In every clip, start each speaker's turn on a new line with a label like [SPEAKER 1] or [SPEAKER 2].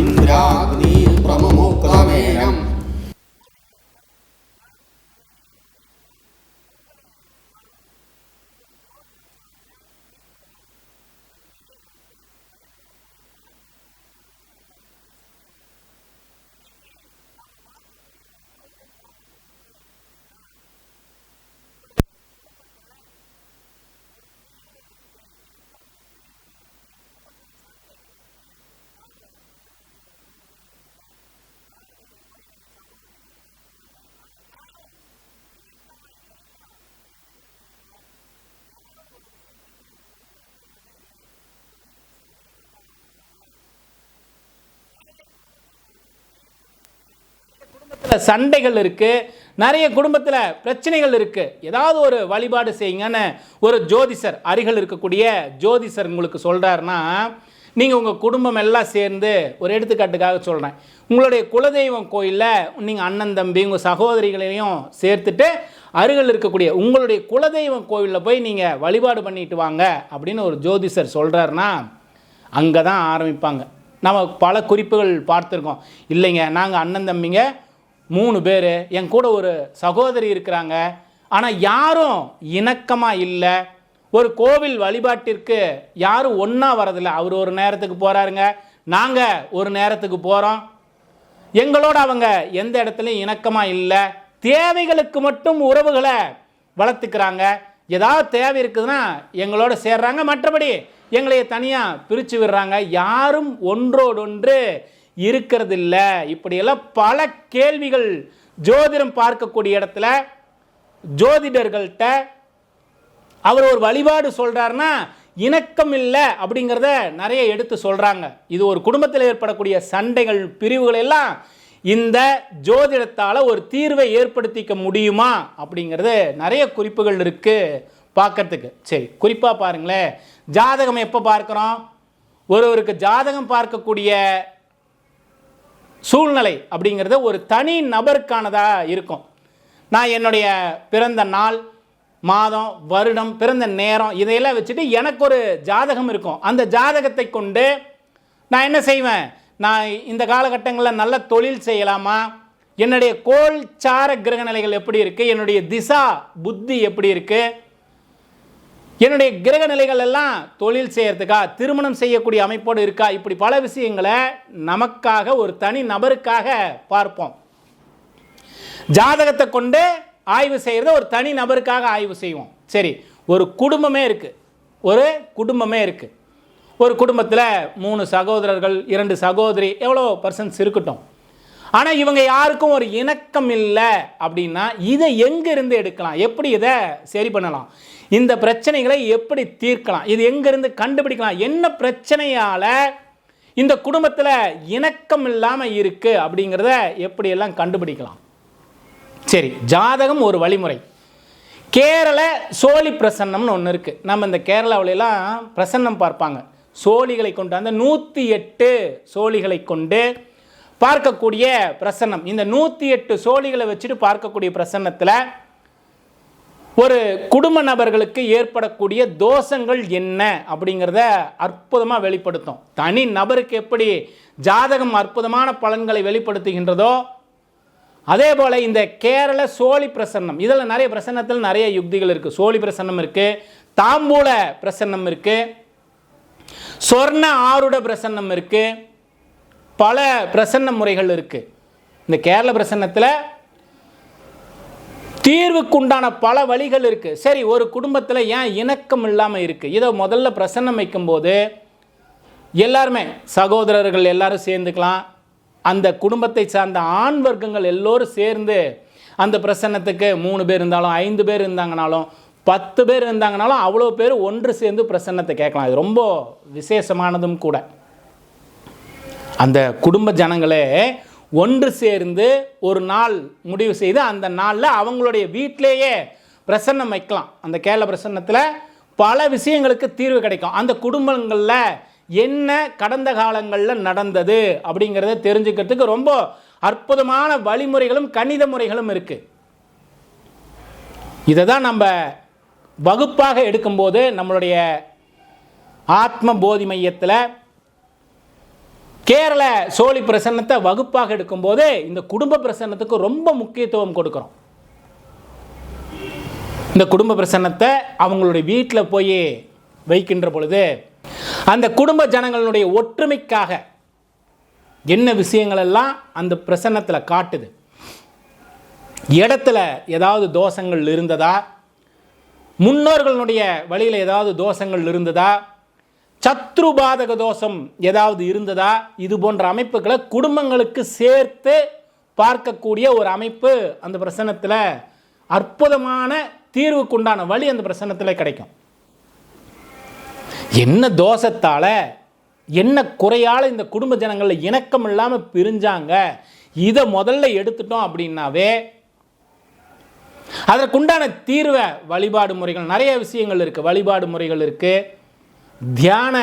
[SPEAKER 1] Indra Agni
[SPEAKER 2] குடும்பத்தில் சண்டைகள் இருக்குது நிறைய குடும்பத்தில் பிரச்சனைகள் இருக்குது ஏதாவது ஒரு வழிபாடு செய்யுங்கன்னு ஒரு ஜோதிஷர் அருகில் இருக்கக்கூடிய ஜோதிஷர் உங்களுக்கு சொல்கிறாருன்னா நீங்கள் உங்கள் குடும்பம் எல்லாம் சேர்ந்து ஒரு எடுத்துக்காட்டுக்காக சொல்கிறேன் உங்களுடைய குலதெய்வம் கோயிலில் நீங்கள் அண்ணன் தம்பி உங்கள் சகோதரிகளையும் சேர்த்துட்டு அருகில் இருக்கக்கூடிய உங்களுடைய குலதெய்வம் கோயிலில் போய் நீங்கள் வழிபாடு பண்ணிட்டு வாங்க அப்படின்னு ஒரு ஜோதிஷர் சொல்கிறாருன்னா அங்கே தான் ஆரம்பிப்பாங்க. நம்ம பல குறிப்புகள் பார்த்துருக்கோம். இல்லைங்க நாங்கள் அண்ணன் தம்பிங்க மூணு பேர் என் கூட ஒரு சகோதரி இருக்கிறாங்க. ஆனால் யாரும் இணக்கமாக இல்லை. ஒரு கோவில் வழிபாட்டிற்கு யாரும் ஒன்றா வரதில்லை. அவர் ஒரு நேரத்துக்கு போகிறாருங்க நாங்கள் ஒரு நேரத்துக்கு போகிறோம் எங்களோட அவங்க எந்த இடத்துலையும் இணக்கமாக இல்லை. தேவைகளுக்கு மட்டும் உறவுகளை வளர்த்துக்கிறாங்க. ஏதாவது தேவை இருக்குதுன்னா எங்களோட சேர்றாங்க. மற்றபடி எங்களைய தனியாக பிரித்து விடுறாங்க. யாரும் ஒன்றோடொன்று இருக்கிறதில்ல. இப்படியெல்லாம் பல கேள்விகள் ஜோதிடம் பார்க்கக்கூடிய இடத்துல ஜோதிடர்கள்ட்ட அவர் ஒரு வழிபாடு சொல்கிறாருன்னா இணக்கம் இல்லை அப்படிங்கிறத நிறைய எடுத்து சொல்கிறாங்க இது ஒரு குடும்பத்தில் ஏற்படக்கூடிய சண்டைகள் பிரிவுகள் எல்லாம் இந்த ஜோதிடத்தால் ஒரு தீர்வை ஏற்படுத்திக்க முடியுமா அப்படிங்கிறது நிறைய குறிப்புகள் இருக்குது பார்க்கறதுக்கு. சரி குறிப்பாக பாருங்களேன். ஜாதகம் எப்போ பார்க்குறோம்? ஒருவருக்கு ஜாதகம் பார்க்கக்கூடிய சூழ்நிலை அப்படிங்கிறது ஒரு தனி நபருக்கானதாக இருக்கும். நான் என்னுடைய பிறந்த நாள் மாதம் வருடம் பிறந்த நேரம் இதையெல்லாம் வச்சுட்டு எனக்கு ஒரு ஜாதகம் இருக்கும். அந்த ஜாதகத்தை கொண்டு நான் என்ன செய்வேன்? நான் இந்த காலகட்டங்களில் நல்ல தொழில் செய்யலாமா? என்னுடைய கோல் சார கிரக நிலைகள் எப்படி இருக்குது என்னுடைய திசா புத்தி எப்படி இருக்குது என்னுடைய கிரக நிலைகள் எல்லாம் தொழில் செய்கிறதுக்கா திருமணம் செய்யக்கூடிய அமைப்போடு இருக்கா? இப்படி பல விஷயங்களை நமக்காக ஒரு தனி நபருக்காக பார்ப்போம். ஜாதகத்தை கொண்டு ஆய்வு செய்கிறத ஒரு தனி நபருக்காக ஆய்வு செய்வோம். சரி ஒரு குடும்பமே இருக்குது ஒரு குடும்பமே இருக்குது ஒரு குடும்பத்தில் மூணு சகோதரர்கள் இரண்டு சகோதரி எவ்வளோ பர்சன்ஸ் இருக்கட்டும். ஆனால் இவங்க யாருக்கும் ஒரு இணக்கம் இல்லை அப்படின்னா இதை எங்கேருந்து எடுக்கலாம்? எப்படி இதை சரி பண்ணலாம்? இந்த பிரச்சனைகளை எப்படி தீர்க்கலாம்? இது எங்கேருந்து கண்டுபிடிக்கலாம்? என்ன பிரச்சனையால் இந்த குடும்பத்தில் இணக்கம் இல்லாமல் இருக்குது அப்படிங்கிறத எப்படியெல்லாம் கண்டுபிடிக்கலாம்? சரி ஜாதகம் ஒரு வழிமுறை. கேரள சோழி பிரசன்னம்னு ஒன்று இருக்குது நம்ம இந்த கேரளாவிலலாம் பிரசன்னம் பார்ப்பாங்க. சோழிகளை கொண்டு அந்த நூற்றி எட்டு சோழிகளை கொண்டு பார்க்கக்கூடிய பிரசன்னம். இந்த நூற்றி எட்டு சோழிகளை வச்சுட்டு பார்க்கக்கூடிய பிரசன்னத்தில் ஒரு குடும்ப நபர்களுக்கு ஏற்படக்கூடிய தோஷங்கள் என்ன அப்படிங்கிறத அற்புதமாக வெளிப்படுத்தும். தனி நபருக்கு எப்படி ஜாதகம் அற்புதமான பலன்களை வெளிப்படுத்துகின்றதோ அதே போல் இந்த கேரள சோழி பிரசன்னம். இதில் நிறைய பிரசன்னத்தில் நிறைய யுக்திகள் இருக்குது சோழி பிரசன்னம் இருக்குது தாம்பூல பிரசன்னம் இருக்குது சொர்ண ஆருட பிரசன்னம் இருக்குது பல பிரசன்ன முறைகள் இருக்குது இந்த கேரள பிரசன்னத்தில் தீர்வுக்குண்டான பல வழிகள் இருக்குது சரி ஒரு குடும்பத்தில் ஏன் இணக்கம் இல்லாமல் இருக்குது இதை முதல்ல பிரசன்னம் வைக்கும்போது எல்லாருமே சகோதரர்கள் எல்லாரும் சேர்ந்துக்கலாம். அந்த குடும்பத்தை சார்ந்த ஆண் வர்க்கங்கள் எல்லோரும் சேர்ந்து அந்த பிரசன்னத்துக்கு மூணு பேர் இருந்தாலும் ஐந்து பேர் இருந்தாங்கனாலும் பத்து பேர் இருந்தாங்கனாலும் அவ்வளோ பேர் ஒன்று சேர்ந்து பிரசன்னத்தை கேட்கலாம். இது ரொம்ப விசேஷமானதும் கூட. அந்த குடும்ப ஜனங்களே ஒன்று சேர்ந்து ஒரு நாள் முடிவு செய்து அந்த நாளில் அவங்களுடைய வீட்டிலேயே பிரசன்னம் வைக்கலாம். அந்த கேரள பிரசன்னத்தில் பல விஷயங்களுக்கு தீர்வு கிடைக்கும். அந்த குடும்பங்களில் என்ன கடந்த காலங்களில் நடந்தது அப்படிங்கிறத தெரிஞ்சுக்கிறதுக்கு ரொம்ப அற்புதமான வழிமுறைகளும் கணித முறைகளும் இருக்குது இதை தான் நம்ம வகுப்பாக எடுக்கும்போது நம்மளுடைய ஆத்ம போதி மையத்தில் கேரள சோழி பிரசன்னத்தை வகுப்பாக எடுக்கும்போது இந்த குடும்ப பிரசன்னத்துக்கு ரொம்ப முக்கியத்துவம் கொடுக்குறோம். இந்த குடும்ப பிரசன்னத்தை அவங்களுடைய வீட்டில் போய் வைக்கின்ற பொழுது அந்த குடும்ப ஜனங்களுடைய ஒற்றுமைக்காக என்ன விஷயங்களெல்லாம் அந்த பிரசன்னத்தில் காட்டுது? இடத்துல ஏதாவது தோஷங்கள் இருந்ததா? முன்னோர்களுடைய வழியில் ஏதாவது தோஷங்கள் இருந்ததா? சத்ருபாதக தோஷம் ஏதாவது இருந்ததா? இது போன்ற அமைப்புகளை குடும்பங்களுக்கு சேர்த்து பார்க்கக்கூடிய ஒரு அமைப்பு அந்த பிரசன்னத்தில் அற்புதமான தீர்வுக்குண்டான வழி அந்த பிரசனத்தில் கிடைக்கும். என்ன தோஷத்தால் என்ன குறையால் இந்த குடும்ப ஜனங்களில் இணக்கம் இல்லாமல் பிரிஞ்சாங்க? இதை முதல்ல எடுத்துட்டோம் அப்படின்னாவே அதற்குண்டான தீர்வை வழிபாடு முறைகள் நிறைய விஷயங்கள் இருக்குது வழிபாடு முறைகள் இருக்குது தியான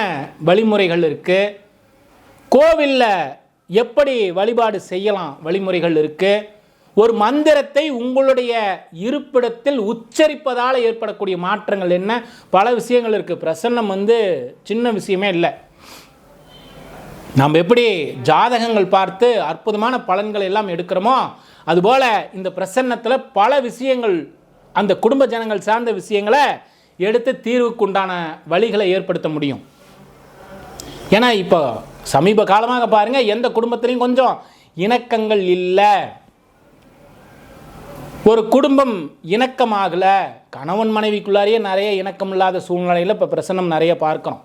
[SPEAKER 2] வழிமுறைகள் இருக்குது கோவிலில் எப்படி வழிபாடு செய்யலாம் வழிமுறைகள் இருக்குது ஒரு மந்திரத்தை உங்களுடைய இருப்பிடத்தில் உச்சரிப்பதால் ஏற்படக்கூடிய மாற்றங்கள் என்ன? பல விஷயங்கள் இருக்குது பிரசன்னம் வந்து சின்ன விஷயமே இல்லை. நாம் எப்படி ஜாதகங்கள் பார்த்து அற்புதமான பலன்கள் எல்லாம் எடுக்கிறோமோ அதுபோல் இந்த பிரசன்னத்தில் பல விஷயங்கள் அந்த குடும்ப ஜனங்கள் சார்ந்த விஷயங்களை எடுத்து தீர்வுக்குண்டான வழிகளை ஏற்படுத்த முடியும். ஏன்னா இப்போ சமீப காலமாக பாருங்கள் எந்த குடும்பத்திலையும் கொஞ்சம் இணக்கங்கள் இல்லை. ஒரு குடும்பம் இணக்கமாகலை கணவன் மனைவிக்குள்ளாரையே நிறைய இணக்கம் இல்லாத சூழ்நிலையில் இப்போ பிரசன்னம் நிறைய பார்க்குறோம்.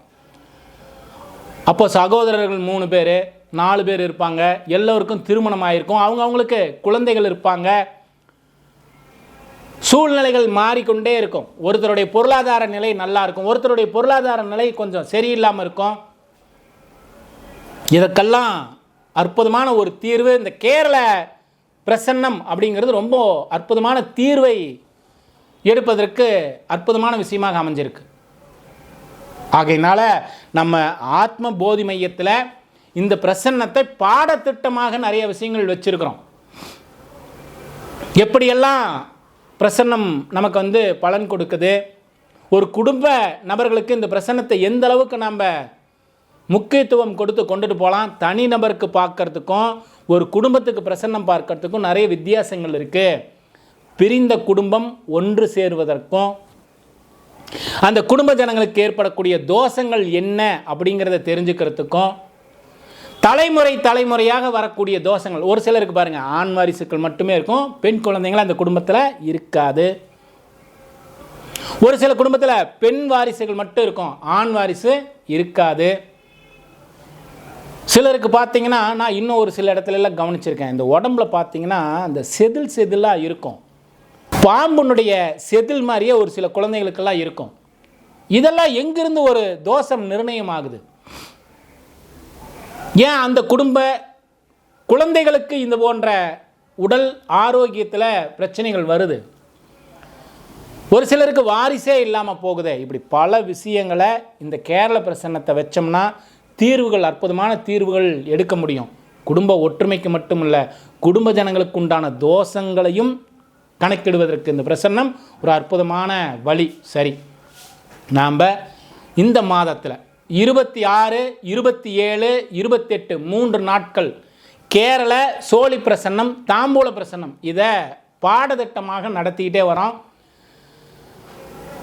[SPEAKER 2] அப்போ சகோதரர்கள் மூணு பேர் நாலு பேர் இருப்பாங்க எல்லோருக்கும் திருமணம் ஆயிருக்கும் அவங்க அவங்களுக்கு குழந்தைகள் இருப்பாங்க சூழ்நிலைகள் மாறிக்கொண்டே இருக்கும். ஒருத்தருடைய பொருளாதார நிலை நல்லா இருக்கும் ஒருத்தருடைய பொருளாதார நிலை கொஞ்சம் சரியில்லாமல் இருக்கும். இதற்கெல்லாம் அற்புதமான ஒரு தீர்வு. இந்த கேரள பிரசன்னம் அப்படிங்கிறது ரொம்ப அற்புதமான தீர்வை எடுப்பதற்கு அற்புதமான விஷயமாக அமைஞ்சிருக்கு. ஆகையினால் நம்ம ஆத்ம போதி மையத்தில் இந்த பிரசன்னத்தை பாடத்திட்டமாக நிறைய விஷயங்கள் வச்சுருக்கிறோம். எப்படியெல்லாம் பிரசன்னம் நமக்கு வந்து பலன் கொடுக்குது. ஒரு குடும்ப நபர்களுக்கு இந்த பிரசன்னத்தை எந்த அளவுக்கு நம்ம முக்கியத்துவம் கொடுத்து கொண்டுட்டு போகலாம் தனி நபருக்கு பார்க்கறதுக்கும் ஒரு குடும்பத்துக்கு பிரசன்னம் பார்க்கறதுக்கும் நிறைய வித்தியாசங்கள் இருக்குது பிரிந்த குடும்பம் ஒன்று சேருவதற்கும் அந்த குடும்ப ஜனங்களுக்கு ஏற்படக்கூடிய தோஷங்கள் என்ன அப்படிங்கிறத தெரிஞ்சுக்கிறதுக்கும் தலைமுறை தலைமுறையாக வரக்கூடிய தோஷங்கள். ஒரு சிலருக்கு பாருங்கள் ஆண் வாரிசுக்கள் மட்டுமே இருக்கும் பெண் குழந்தைங்கள் அந்த குடும்பத்தில் இருக்காது. ஒரு சில குடும்பத்தில் பெண் வாரிசுகள் மட்டும் இருக்கும் ஆண் வாரிசு இருக்காது. சிலருக்கு பார்த்தீங்கன்னா நான் இன்னும் ஒரு சில இடத்துல எல்லாம் கவனிச்சிருக்கேன். இந்த உடம்புல பார்த்தீங்கன்னா அந்த செதில் செதிலாக இருக்கும். பாம்புனுடைய செதில் மாதிரியே ஒரு சில குழந்தைகளுக்கெல்லாம் இருக்கும். இதெல்லாம் எங்கிருந்து ஒரு தோஷம் நிர்ணயம் ஆகுது ஏன் அந்த குடும்ப குழந்தைகளுக்கு இந்த போன்ற உடல் ஆரோக்கியத்தில் பிரச்சனைகள் வருது? ஒரு சிலருக்கு வாரிசே இல்லாமல் போகுதே. இப்படி பல விஷயங்களை இந்த கேரள பிரசன்னத்தை வச்சோம்னா தீர்வுகள் அற்புதமான தீர்வுகள் எடுக்க முடியும். குடும்ப ஒற்றுமைக்கு மட்டுமல்ல குடும்ப ஜனங்களுக்கு உண்டான தோஷங்களையும் கணக்கிடுவதற்கு இந்த பிரசன்னம் ஒரு அற்புதமான வழி. சரி நாம் இந்த மாதத்தில் இருபத்தி ஆறு இருபத்தி ஏழு இருபத்தெட்டு மூன்று நாட்கள். கேரள சோழி பிரசன்னம் தாம்பூல பிரசன்னம். இதை பாடத்திட்டமாக நடத்திக்கிட்டே வரோம்.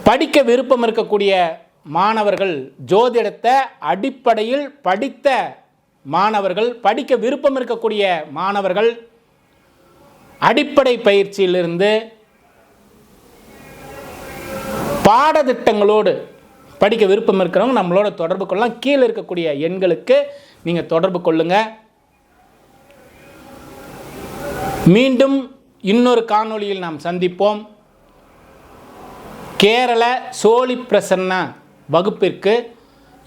[SPEAKER 2] படிக்க விருப்பம் இருக்கக்கூடிய மாணவர்கள் ஜோதிடத்தை அடிப்படையில் படித்த மாணவர்கள் படிக்க விருப்பம் இருக்கக்கூடிய மாணவர்கள் அடிப்படை பயிற்சியிலிருந்து பாடத்திட்டங்களோடு படிக்க விருப்பம் இருக்கிறவங்க நம்மளோட தொடர்பு கொள்ளலாம் கீழே இருக்கக்கூடிய எண்களுக்கு நீங்கள் தொடர்பு கொள்ளுங்கள் மீண்டும் இன்னொரு காணொளியில் நாம் சந்திப்போம். கேரள சோழி பிரசன்னா வகுப்பிற்கு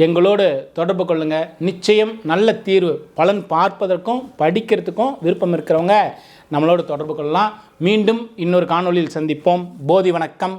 [SPEAKER 2] எங்களோடு தொடர்பு கொள்ளுங்கள் நிச்சயம் நல்ல தீர்வு பலன் பார்ப்பதற்கும் படிக்கிறதுக்கும் விருப்பம் இருக்கிறவங்க நம்மளோடு தொடர்பு கொள்ளலாம். மீண்டும் இன்னொரு காணொளியில் சந்திப்போம். போதி வணக்கம்.